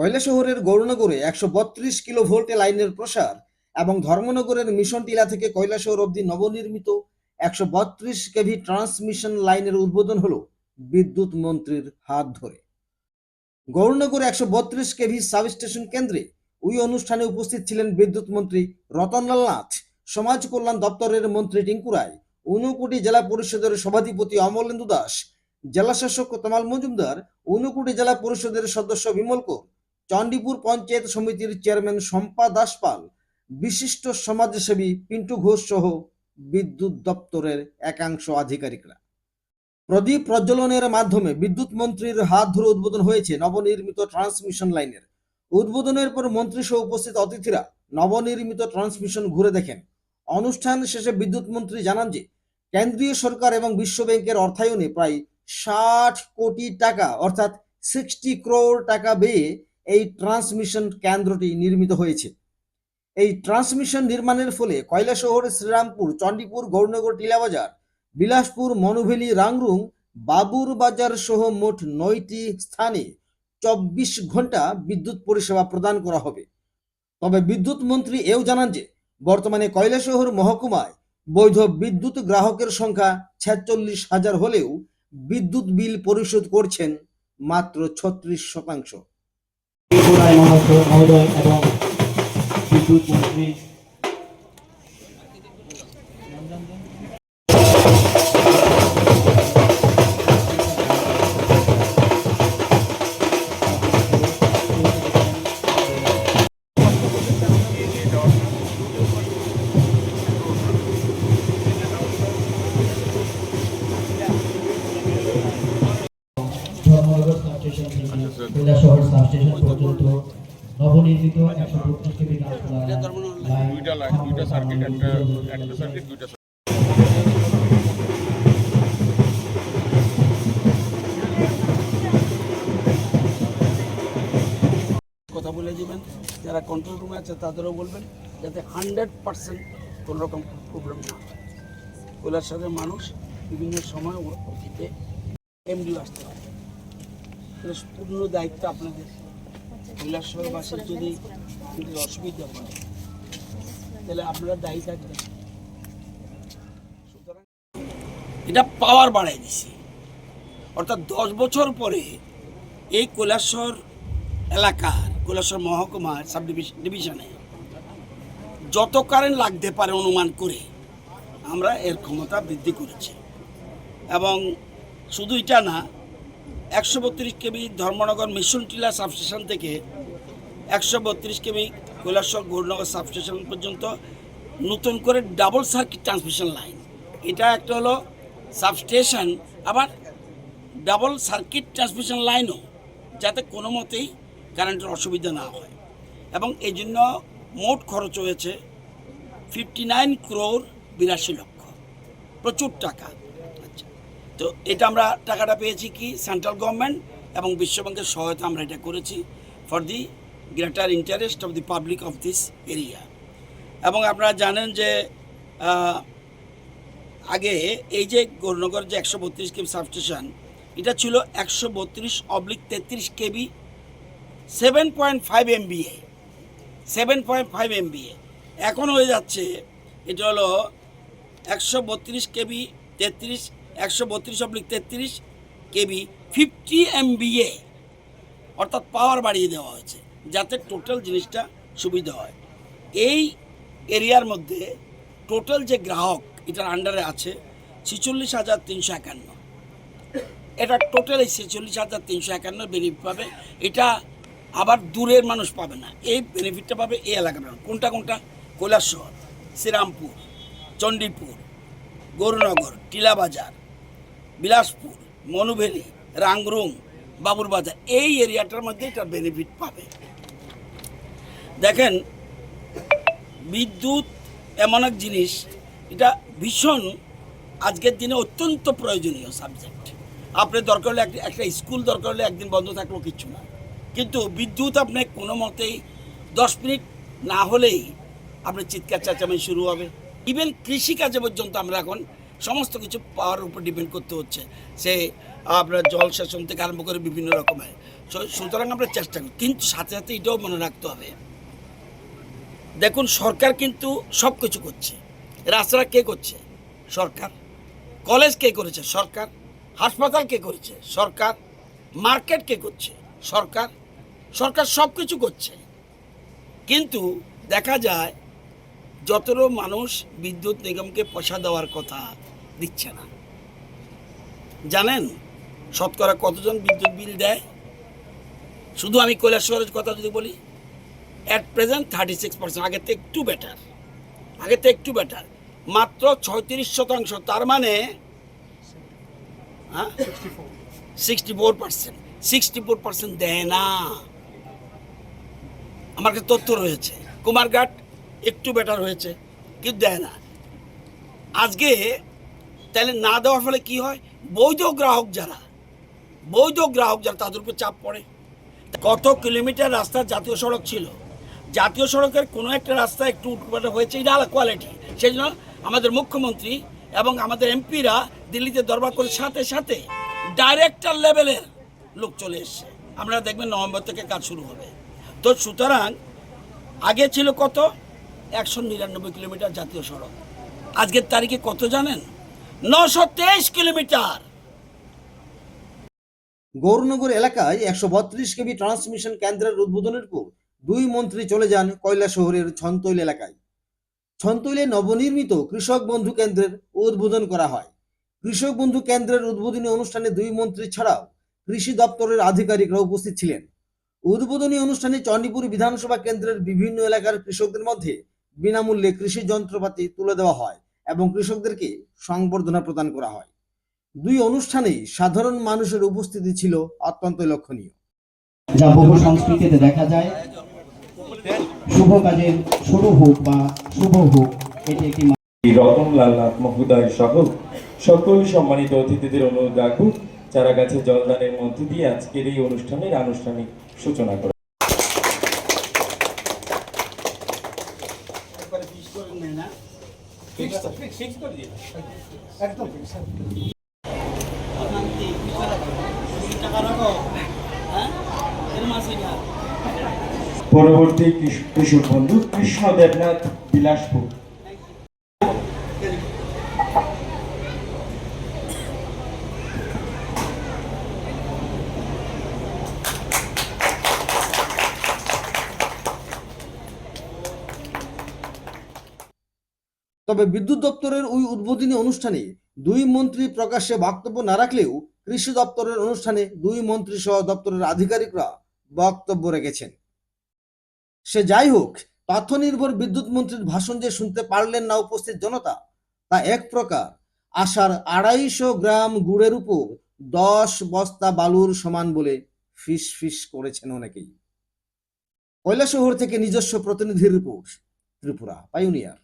কৈলাসহরের গৌরনগরে একশো বত্রিশ কিলো ভোল্টে লাইনের প্রসার এবং ধর্মনগরের মিশন টিলা থেকে কয়লা শহর অবধি নবনির্মিত একশো বত্রিশ কেভি ট্রান্সমিশন লাইনের উদ্বোধন হলো বিদ্যুৎ মন্ত্রীর হাত ধরে। গৌরনগর একশো বত্রিশ কেভি সাবস্টেশন কেন্দ্রে ওই অনুষ্ঠানে উপস্থিত ছিলেন বিদ্যুৎ মন্ত্রী রতনলাল নাথ, সমাজ কল্যাণ দপ্তরের মন্ত্রী টিঙ্কু রায়, ঊনকোটি জেলা পরিষদের সভাধিপতি অমলেন্দু দাস জেলাশাসক তমাল মজুমদার, ঊনকোটি জেলা পরিষদের সদস্য বিমল কর চণ্ডীপুর পঞ্চায়েত সমিতির চেয়ারম্যান শম্পা দাসপাল, বিশিষ্ট সমাজসেবী পিন্টু ঘোষ সহ বিদ্যুৎ দপ্তরের একাংশ আধিকারিকরা। প্রদীপ প্রজ্বলনের মাধ্যমে বিদ্যুৎ মন্ত্রীর হাত ধরে উদ্বোধন হয়েছে নবনির্মিত ট্রান্সমিশন লাইনের। উদ্বোধনের পর মন্ত্রী সহ উপস্থিত অতিথিরা নবনির্মিত ট্রান্সমিশন ঘুরে দেখেন। অনুষ্ঠান শেষে বিদ্যুৎ মন্ত্রী জানান যে, কেন্দ্রীয় সরকার এবং বিশ্ব ব্যাংকের অর্থায়নে প্রায় ষাট কোটি টাকা অর্থাৎ সিক্সটি ক্রোর টাকা ব্যয়ে এই ট্রান্সমিশন কেন্দ্রটি নির্মিত হয়েছে। এই ট্রান্সমিশন নির্মাণের ফলে কৈলাসহর, শ্রীরামপুর, চণ্ডীপুর, গৌরনগর, টিলাবাজার, বিলাসপুর, মনুভেলি, রাংরুং বাবুর বাজার সহ মোট নয়টি স্থানে চব্বিশ ঘণ্টা বিদ্যুৎ পরিষেবা প্রদান করা হবে। তবে বিদ্যুৎ মন্ত্রী এও জানান যে, বর্তমানে কৈলাসহর মহকুমায় বৈধ বিদ্যুৎ গ্রাহকের সংখ্যা ছেচল্লিশ হাজার হলেও বিদ্যুৎ বিল পরিশোধ করছেন মাত্র ছত্রিশ শতাংশ। মহোদয় এবং বিদ্যুৎ মন্ত্রী দুইটা সার্কিট একটা একটা সার্কিট দুইটা কথা বলে দিবেন, যারা কন্ট্রোল রুমে আছে তাদেরও বলবেন, যাতে হান্ড্রেড পার্সেন্ট কোনো রকম প্রবলেম না হয়। সাথে মানুষ বিভিন্ন সময় অতীতে এমডিও আসতে পারে। পূর্ণ দায়িত্ব আপনাদের। কৈলাসহরবাসীর যদি যদি অসুবিধা হয় তাহলে আপনারা দায়ী থাকবেন এটা পাওয়ার বাড়াই দিছি। অর্থাৎ দশ বছর পরে এই কৈলাসহর এলাকার কৈলাসহর মহকুমার সাব ডিভিশনে যত কারেন্ট লাগতে পারে অনুমান করে আমরা এর ক্ষমতা বৃদ্ধি করেছি। এবং শুধু এটা না, একশো বত্রিশ KV Dharmanagar mission Tila substation থেকে একশো বত্রিশ কেবি কৈলাসহর গৌরনগর সাবস্টেশন পর্যন্ত নতুন করে ডাবল সার্কিট ট্রান্সমিশন লাইন এটা একটা হলো সাবস্টেশন আবার ডাবল সার্কিট ট্রান্সমিশন লাইনও যাতে কোনো মতেই কারেন্টের অসুবিধা না হয়। এবং এই জন্য মোট খরচ হয়েছে ফিফটি নাইন ক্রোর বিরাশি লক্ষ। প্রচুর টাকা। আচ্ছা তো এটা আমরা টাকাটা পেয়েছি কি সেন্ট্রাল গভর্নমেন্ট এবং বিশ্বব্যাংকের সহায়তা আমরা এটা করেছি। For the greater interest of the public of this area এবং আপনারা জানেন যে আগে এই যে গৌরনগর যে একশো বত্রিশ কেবি সাবস্টেশন, এটা ছিল একশো বত্রিশ অবলিক তেত্রিশ KV seven point five MVA seven point five MVA এখন হয়ে যাচ্ছে, এটা হলো একশো বত্রিশ কেবি তেত্রিশ, একশো বত্রিশ অবলিক তেত্রিশ কেবি ফিফটি এমবিএ অর্থাৎ পাওয়ার বাড়িয়ে দেওয়া হয়েছে। যাতে টোটাল জিনিসটা সুবিধা হয়। এই এরিয়ার মধ্যে টোটাল যে গ্রাহক এটার আন্ডারে আছে ছিচল্লিশ হাজার তিনশো একান্ন। এটা টোটাল এই ছেচল্লিশ হাজার তিনশো একান্ন বেনিফিট পাবে। এটা আবার দূরের মানুষ পাবে না। এই বেনিফিটটা পাবে এই এলাকার মানুষ। কোনটা কোনটা? কৈলাসহর, শ্রীরামপুর, চণ্ডীপুর, গৌরনগর, টিলাবাজার, বিলাসপুর, মনুভেলি রাংরুং বাবুরবাজার। এই এরিয়াটার মধ্যে এটা বেনিফিট পাবে। দেখেন, বিদ্যুৎ এমন এক জিনিস, এটা ভীষণ আজকের দিনে অত্যন্ত প্রয়োজনীয় সাবজেক্ট আপনার দরকার হলে একটা- স্কুল দরকার হলে একদিন বন্ধ থাকলেও কিচ্ছু না। কিন্তু বিদ্যুৎ আপনি কোনো মতেই দশ মিনিট না হলেই আপনার চিৎকার চেঁচামেচি শুরু হবে। ইভেন কৃষিকাজে পর্যন্ত আমরা এখন সমস্ত কিছু পাওয়ার উপর ডিপেন্ড করতে হচ্ছে। সে আপনার জল সেচন থেকে আরম্ভ করে বিভিন্ন রকমের। সুতরাং আমরা চেষ্টা করি। কিন্তু সাথে সাথে এটাও মনে রাখতে হবে দেখুন, সরকার কিন্তু সব কিছু করছে। রাস্তাটা কে করছে? সরকার। কলেজ কে করেছে? সরকার। হাসপাতাল কে করেছে? সরকার। মার্কেট কে করছে? সরকার। সরকার সব কিছু করছে। কিন্তু দেখা যায়, যতটা মানুষ বিদ্যুৎ নিগমকে পয়সা দেওয়ার কথা দিচ্ছে না। জানেন, শতকরা কতজন বিদ্যুৎ বিল দেয়? শুধু আমি কৈলাসহরের কথা যদি বলি at present thirty six percent আগের থেকে একটু বেটার আগের থেকে একটু বেটার মাত্র ছয়ত্রিশ শতাংশ, তার মানে হ্যাঁ? Sixty four percent sixty four percent দেয় না। আমার কাছে তথ্য রয়েছে, কুমারঘাট একটু বেটার হয়েছে, কিন্তু দেয় না। আজকে তাহলে না দেওয়ার ফলে কি হয়? বৈধ গ্রাহক যারা, বৈধ গ্রাহক যারা, তাদের উপর চাপ পড়ে। কত কিলোমিটার রাস্তা জাতীয় সড়ক ছিল জাতীয় সড়কের কোনো একটা রাস্তা একটু উল্টোপাল্টা হয়েছে, এটা আলাদা কোয়ালিটি সেই জন্য আমাদের মুখ্যমন্ত্রী এবং আমাদের এমপিরা দিল্লিতে দরবার করে সাথে সাথে ডাইরেক্টর লেভেলের লোক চলে এসছে। আমরা দেখবেন নভেম্বর থেকে কাজ শুরু হবে। তো সুতরাং আগে ছিল কত? একশো নিরানব্বই কিলোমিটার জাতীয় সড়ক। আজকের তারিখে কত জানেন? নশো তেইশ কিলোমিটার। গৌরনগর এলাকায় একশো বত্রিশ কেবি ট্রান্সমিশন কেন্দ্রের উদ্বোধনের পর দুই মন্ত্রী চলে যান কয়লা শহরের ছন্তৈল এলাকায়। ছন্তৈলে নবনির্মিত কৃষক বন্ধু কেন্দ্রের উদ্বোধন করা হয়। কৃষক বন্ধু কেন্দ্রের উদ্বোধনী অনুষ্ঠানে দুই মন্ত্রী ছাড়াও কৃষি দপ্তরের আধিকারিকরা উপস্থিত ছিলেন। উদ্বোধনী অনুষ্ঠানে চণ্ডীপুর বিধানসভা কেন্দ্রের বিভিন্ন এলাকার কৃষকদের মধ্যে বিনামূল্যে কৃষি যন্ত্রপাতি তুলে দেওয়া হয় এবং কৃষকদেরকে সংবর্ধনা প্রদান করা হয়। দুই অনুষ্ঠানেই সাধারণ মানুষের উপস্থিতি ছিল অত্যন্ত লক্ষণীয়। যা বহু সংস্কৃতিতে দেখা যায়। শুভ কাজের শুরু হোক বা শুভ হোক এটি একটি রতনলাল নাথ মহোদয় সহ সকল সম্মানিত অতিথিদের অনুরোধ রাখব চারা গাছে জলদানের মধ্যে দিয়ে আজকের এই অনুষ্ঠানের আনুষ্ঠানিক সূচনা করা পরবর্তী কৃষক বন্ধু কৃষ্ণ দেবনাথ বিলাসপুর। তবে বিদ্যুৎ দপ্তরের ওই উদ্বোধনী অনুষ্ঠানে দুই মন্ত্রী প্রকাশ্যে বক্তব্য না রাখলেও কৃষি দপ্তরের অনুষ্ঠানে দুই মন্ত্রী সহ দপ্তরের আধিকারিকরা বক্তব্য রেখেছেন। সে যাই হোক তথ্য নির্ভর বিদ্যুৎ মন্ত্রীর ভাষণ যে শুনতে পারলেন না উপস্থিত জনতা, তা এক প্রকার। আশার আড়াইশো গ্রাম গুড়ের উপর দশ বস্তা বালুর সমান বলে ফিস ফিস করেছেন অনেকেই। কৈলাসহর থেকে নিজস্ব প্রতিনিধির রিপোর্ট, ত্রিপুরা পাইওনিয়ার